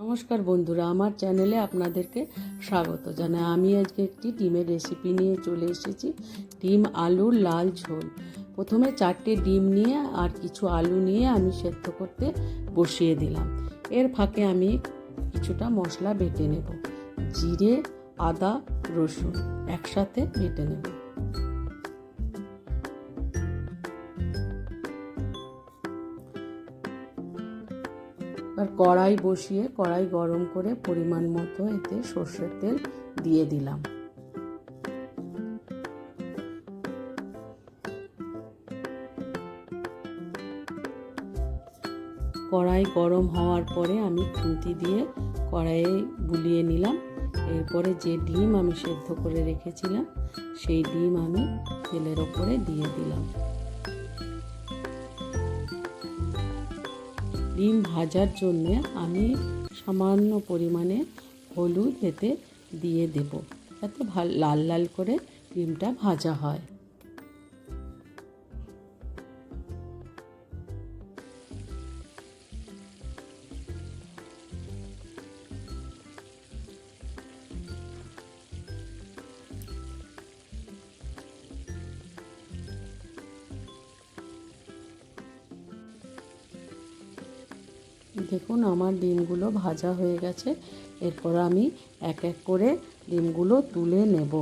নমস্কার বন্ধুরা, আমার চ্যানেলে আপনাদেরকে স্বাগত জানাই। আমি আজকে একটি ডিমের রেসিপি নিয়ে চলে এসেছি, ডিম আলুর লাল ঝোল। প্রথমে চারটে ডিম নিয়ে আর কিছু আলু নিয়ে আমি সেদ্ধ করতে বসিয়ে দিলাম। এর ফাঁকে আমি কিছুটা মশলা বেটে নেব, জিরে, আদা, রসুন একসাথে বেটে নেব। আর কড়াই বসিয়ে, কড়াই গরম করে পরিমাণ মতো এতে সর্ষের তেল দিয়ে দিলাম। কড়াই গরম হওয়ার পরে আমি খুন্তি দিয়ে কড়াইয়ে বুলিয়ে নিলাম। এরপরে যে ডিম আমি সেদ্ধ করে রেখেছিলাম, সেই ডিম আমি তেলের ওপরে দিয়ে দিলাম। ডিম ভাজার জন্যে আমি সামান্য পরিমাণে হলুদ এতে দিয়ে দেব। যাতে ভালো লাল লাল করে ডিমটা ভাজা হয়। দেখুন আমার ডিমগুলো ভাজা হয়ে গেছে। এরপর আমি এক এক করে ডিমগুলো তুলে নেব।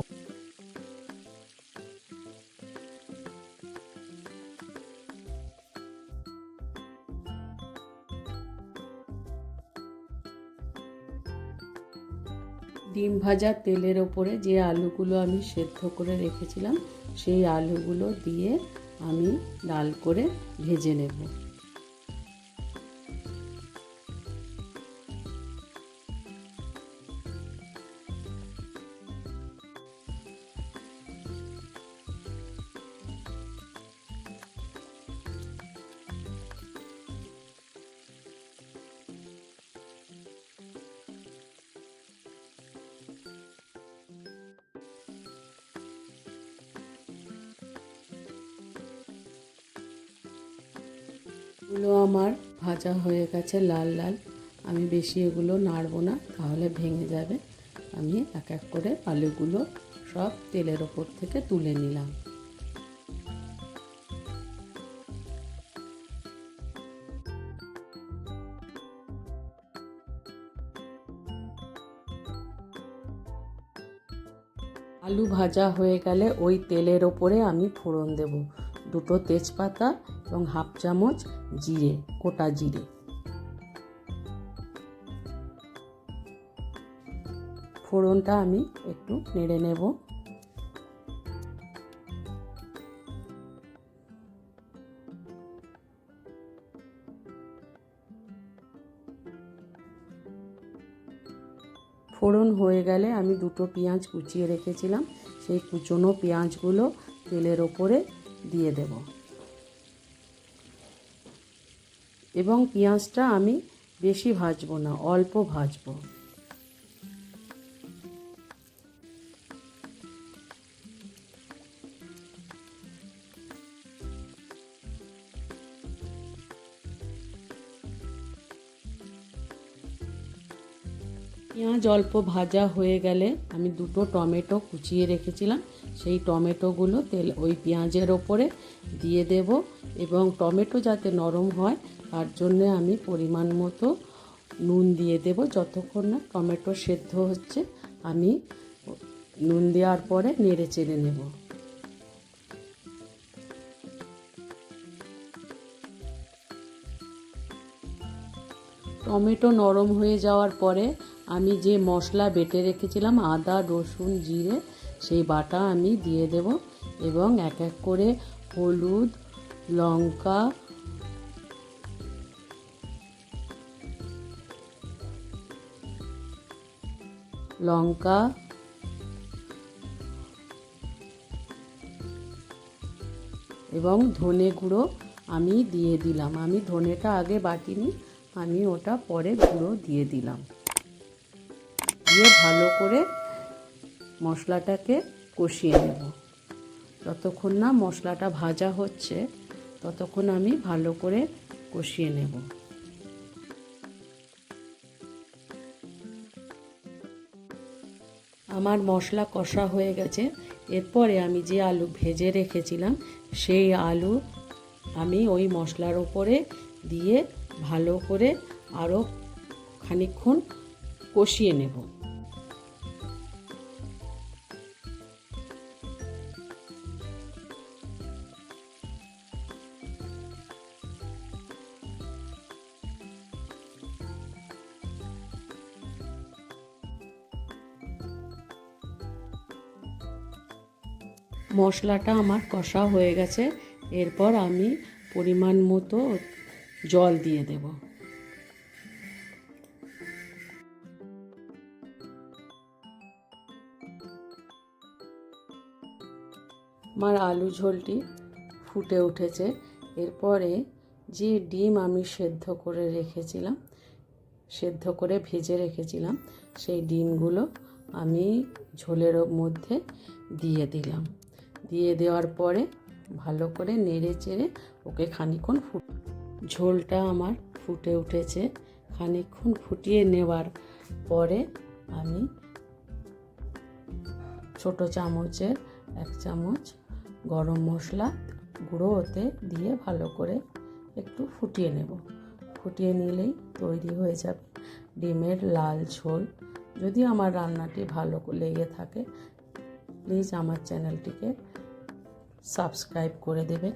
ডিম ভাজা তেলের ওপরে যে আলুগুলো আমি সেদ্ধ করে রেখেছিলাম, সেই আলুগুলো দিয়ে আমি লাল করে ভেজে নেব। এগুলো আমার ভাজা হয়ে গেছে লাল লাল। আমি বেশি এগুলো নাড়বো না, তাহলে ভেঙে যাবে। আমি এক এক করে আলুগুলো সব তেলের ওপর থেকে তুলে নিলাম। আলু ভাজা হয়ে গেলে ওই তেলের ওপরে আমি ফোড়ন দেব। দুটো তেজপাতা এবং হাফ চামচ জিরে, গোটা জিরে। ফোড়নটা আমি একটু নেড়ে নেব। ফোড়ন হয়ে গেলে আমি দুটো পেঁয়াজ কুচিয়ে রেখেছিলাম। সেই কুচনো পেঁয়াজগুলো তেলের ওপরে দিয়ে দেব। এবং পেঁয়াজটা আমি বেশি ভাজবো না, অল্প ভাজবো। পেঁয়াজ অল্প ভাজা হয়ে গেলে আমি দুটো টমেটো কুচিয়ে রেখেছিলাম। সেই টমেটোগুলো তেল, ওই পেঁয়াজের ওপরে দিয়ে দেব এবং টমেটো যাতে নরম হয় তার জন্যে আমি পরিমাণ মতো নুন দিয়ে দেব। যতক্ষণ না টমেটো সেদ্ধ হচ্ছে, আমি নুন দেওয়ার পরে নেড়ে চেড়ে নেব। টমেটো নরম হয়ে যাওয়ার পরে আমি যে মশলা বেটে রেখেছিলাম, আদা, রসুন, জিরে, সেই বাটা আমি দিয়ে দেব এবং এক এক করে হলুদ, লঙ্কা লঙ্কা, এবং ধনে গুঁড়ো আমি দিয়ে দিলাম। আমি ধনেটা আগে বাটিনি, আমি ওটা পরে গুঁড়ো দিয়ে দিলাম। দিয়ে ভালো করে মশলাটাকে কষিয়ে নেব। যতক্ষণ না মশলাটা ভাজা হচ্ছে, ততক্ষণ আমি ভালো করে কষিয়ে নেব। আমার মশলা কষা হয়ে গেছে। এরপরে আমি যে আলু ভেজে রেখেছিলাম, সেই আলু আমি ওই মশলার ওপরে দিয়ে ভালো করে আরও খানিক্ষণ কষিয়ে নেব। মশলাটা আমার কষা হয়ে গেছে। এরপর আমি পরিমাণ মতো জল দিয়ে দেব। আমার আলু ঝোলটি ফুটে উঠেছে। এরপরে যে ডিম আমি সেদ্ধ করে রেখেছিলাম, সেদ্ধ করে ভেজে রেখেছিলাম, সেই ডিমগুলো আমি ঝোলের মধ্যে দিয়ে দিলাম। দিয়ে দেওয়ার পরে ভালো করে নেড়ে চেড়ে ওকে খানিক্ষণ ফুট ঝোলটা আমার ফুটে উঠেছে। খানিক্ষণ ফুটিয়ে নেওয়ার পরে আমি ছোট চামচের এক চামচ গরম মশলা গুঁড়ো ওতে দিয়ে ভালো করে একটু ফুটিয়ে নেব। ফুটিয়ে নিলেই তৈরি হয়ে যাবে ডিমের লাল ঝোল। যদি আমার রান্নাটি ভালো লেগে থাকে প্লিজ আমার চ্যানেলটিকে সাবস্ক্রাইব করে দেবেন।